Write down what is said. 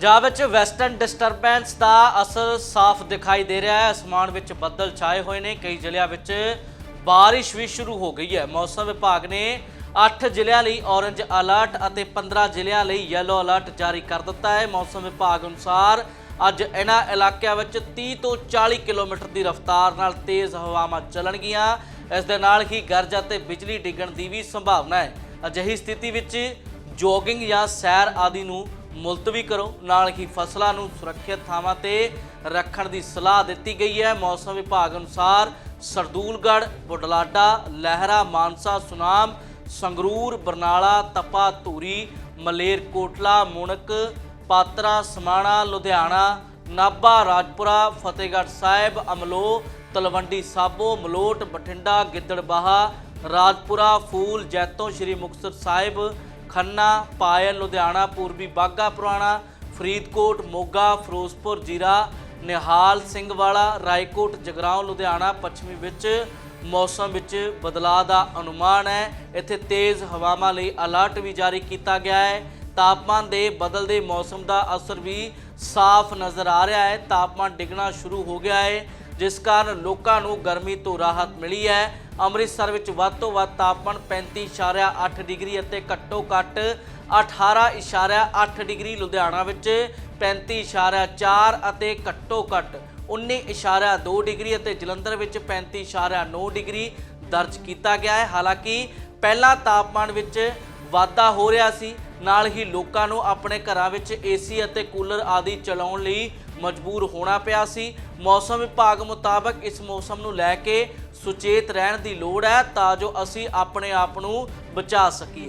ਪੰਜਾਬ ਵਿੱਚ western disturbance ਦਾ ਅਸਰ ਸਾਫ਼ ਦਿਖਾਈ ਦੇ ਰਿਹਾ ਹੈ। ਅਸਮਾਨ ਵਿੱਚ ਬੱਦਲ ਛਾਏ ਹੋਏ ਨੇ। ਕਈ ਜ਼ਿਲ੍ਹਿਆਂ ਵਿੱਚ ਬਾਰਿਸ਼ ਵੀ ਸ਼ੁਰੂ ਹੋ ਗਈ ਹੈ। ਮੌਸਮ ਵਿਭਾਗ ਨੇ 8 ਜ਼ਿਲ੍ਹਿਆਂ ਲਈ ਔਰੰਜ ਅਲਰਟ ਅਤੇ 15 ਜ਼ਿਲ੍ਹਿਆਂ ਲਈ ਯੈਲੋ ਅਲਰਟ ਜਾਰੀ ਕਰ ਦਿੱਤਾ ਹੈ। ਮੌਸਮ ਵਿਭਾਗ ਅਨੁਸਾਰ ਅੱਜ ਇਹਨਾਂ ਇਲਾਕਿਆਂ ਵਿੱਚ 30 ਤੋਂ 40 ਕਿਲੋਮੀਟਰ ਦੀ ਰਫ਼ਤਾਰ ਨਾਲ ਤੇਜ਼ ਹਵਾਵਾਂ ਚੱਲਣਗੀਆਂ। ਇਸ ਦੇ ਨਾਲ ਹੀ ਗਰਜ ਅਤੇ ਬਿਜਲੀ ਡਿੱਗਣ ਦੀ ਵੀ ਸੰਭਾਵਨਾ ਹੈ। ਅਜਿਹੀ ਸਥਿਤੀ ਵਿੱਚ ਜੋਗਿੰਗ ਜਾਂ ਸੈਰ ਆਦਿ ਨੂੰ ਮੁਲਤਵੀ ਕਰੋ। ਨਾਲ ਹੀ ਫਸਲਾਂ ਨੂੰ ਸੁਰੱਖਿਅਤ ਥਾਵਾਂ ਤੇ ਰੱਖਣ ਦੀ ਸਲਾਹ ਦਿੱਤੀ ਗਈ ਹੈ। ਮੌਸਮ ਵਿਭਾਗ ਅਨੁਸਾਰ ਸਰਦੂਲਗੜ੍ਹ, ਬੁਢਲਾਡਾ, ਲਹਿਰਾ, ਮਾਨਸਾ, ਸੁਨਾਮ, ਸੰਗਰੂਰ, ਬਰਨਾਲਾ, ਤਪਾ, ਧੂਰੀ ਮਲੇਰਕੋਟਲਾ ਮੁਣਕ, ਪਾਤਰਾ, ਸਮਾਣਾ, ਲੁਧਿਆਣਾ, ਨਾਭਾ, ਰਾਜਪੁਰਾ, ਫਤਿਹਗੜ੍ਹ ਸਾਹਿਬ, ਅਮਲੋ, ਤਲਵੰਡੀ ਸਾਬੋ, ਮਲੋਟ, ਬਠਿੰਡਾ, ਗਿੱਦੜਬਾਹਾ, ਰਾਜਪੁਰਾ, ਫੂਲ, ਜੈਤੋਂ, ਸ਼੍ਰੀ ਮੁਕਤਸਰ ਸਾਹਿਬ ਖੰਨਾ, ਪਾਇਲ, ਲੁਧਿਆਣਾ, ਪੂਰਬੀ ਬਾਗਾ ਪੁਰਾਣਾ, ਫਰੀਦਕੋਟ, ਮੋਗਾ, ਫਿਰੋਜ਼ਪੁਰ, ਜੀਰਾ, ਨਿਹਾਲ ਸਿੰਘ ਵਾਲਾ, ਰਾਏਕੋਟ, ਜਗਰਾਉਂ, ਲੁਧਿਆਣਾ, ਪੱਛਮੀ ਵਿੱਚ ਮੌਸਮ ਵਿੱਚ ਬਦਲਾਅ ਦਾ ਅਨੁਮਾਨ ਹੈ। ਇੱਥੇ ਤੇਜ਼ ਹਵਾਵਾਂ ਲਈ ਅਲਰਟ ਵੀ ਜਾਰੀ ਕੀਤਾ ਗਿਆ ਹੈ। ਤਾਪਮਾਨ ਦੇ ਬਦਲਦੇ ਮੌਸਮ ਦਾ ਅਸਰ ਵੀ ਸਾਫ਼ ਨਜ਼ਰ ਆ ਰਿਹਾ ਹੈ। ਤਾਪਮਾਨ ਡਿੱਗਣਾ ਸ਼ੁਰੂ ਹੋ ਗਿਆ ਹੈ, ਜਿਸ ਕਾਰਨ ਲੋਕਾਂ ਨੂੰ ਗਰਮੀ ਤੋਂ ਰਾਹਤ ਮਿਲੀ ਹੈ। ਅੰਮ੍ਰਿਤਸਰ ਵਿੱਚ ਵੱਧ ਤੋਂ ਵੱਧ ਤਾਪਮਾਨ 35.8 ਡਿਗਰੀ ਅਤੇ ਘੱਟੋ ਘੱਟ 18.8 ਡਿਗਰੀ ਲੁਧਿਆਣਾ ਵਿੱਚ 35.4 ਅਤੇ ਘੱਟੋ ਘੱਟ 19.2 ਡਿਗਰੀ ਅਤੇ ਜਲੰਧਰ ਵਿੱਚ 35.9 ਡਿਗਰੀ ਦਰਜ ਕੀਤਾ ਗਿਆ ਹੈ। ਹਾਲਾਂਕਿ ਪਹਿਲਾਂ ਤਾਪਮਾਨ ਵਿੱਚ ਵਾਧਾ ਹੋ ਰਿਹਾ ਸੀ। ਨਾਲ ਹੀ ਲੋਕਾਂ ਨੂੰ ਆਪਣੇ ਘਰਾਂ ਵਿੱਚ ਏਸੀ ਅਤੇ ਕੂਲਰ ਆਦਿ ਚਲਾਉਣ ਲਈ ਮਜਬੂਰ ਹੋਣਾ ਪਿਆ ਸੀ। ਮੌਸਮ ਵਿਭਾਗ ਮੁਤਾਬਕ ਇਸ ਮੌਸਮ ਨੂੰ ਲੈ ਕੇ ਸੁਚੇਤ ਰਹਿਣ ਦੀ ਲੋੜ ਹੈ ਤਾਂ ਜੋ ਅਸੀਂ ਆਪਣੇ ਆਪ ਨੂੰ ਬਚਾ ਸਕੀਏ।